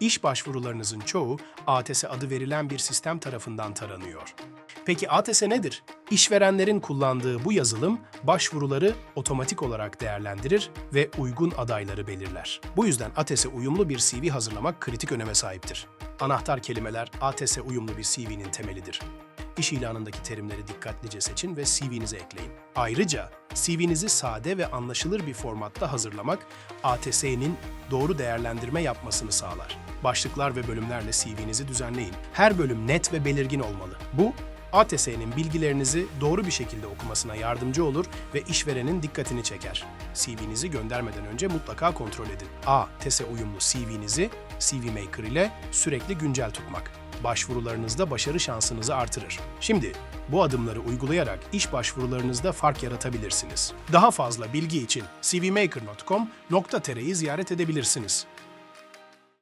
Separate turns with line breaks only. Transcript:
İş başvurularınızın çoğu ATS adı verilen bir sistem tarafından taranıyor. Peki ATS nedir? İşverenlerin kullandığı bu yazılım başvuruları otomatik olarak değerlendirir ve uygun adayları belirler. Bu yüzden ATS'e uyumlu bir CV hazırlamak kritik öneme sahiptir. Anahtar kelimeler ATS uyumlu bir CV'nin temelidir. İş ilanındaki terimleri dikkatlice seçin ve CV'nize ekleyin. Ayrıca CV'nizi sade ve anlaşılır bir formatta hazırlamak ATS'nin doğru değerlendirme yapmasını sağlar. Başlıklar ve bölümlerle CV'nizi düzenleyin. Her bölüm net ve belirgin olmalı. Bu ATS'nin bilgilerinizi doğru bir şekilde okumasına yardımcı olur ve işverenin dikkatini çeker. CV'nizi göndermeden önce mutlaka kontrol edin. ATS uyumlu CV'nizi CV Maker ile sürekli güncel tutmak başvurularınızda başarı şansınızı artırır. Şimdi bu adımları uygulayarak iş başvurularınızda fark yaratabilirsiniz. Daha fazla bilgi için cvmaker.com.tr'yi ziyaret edebilirsiniz.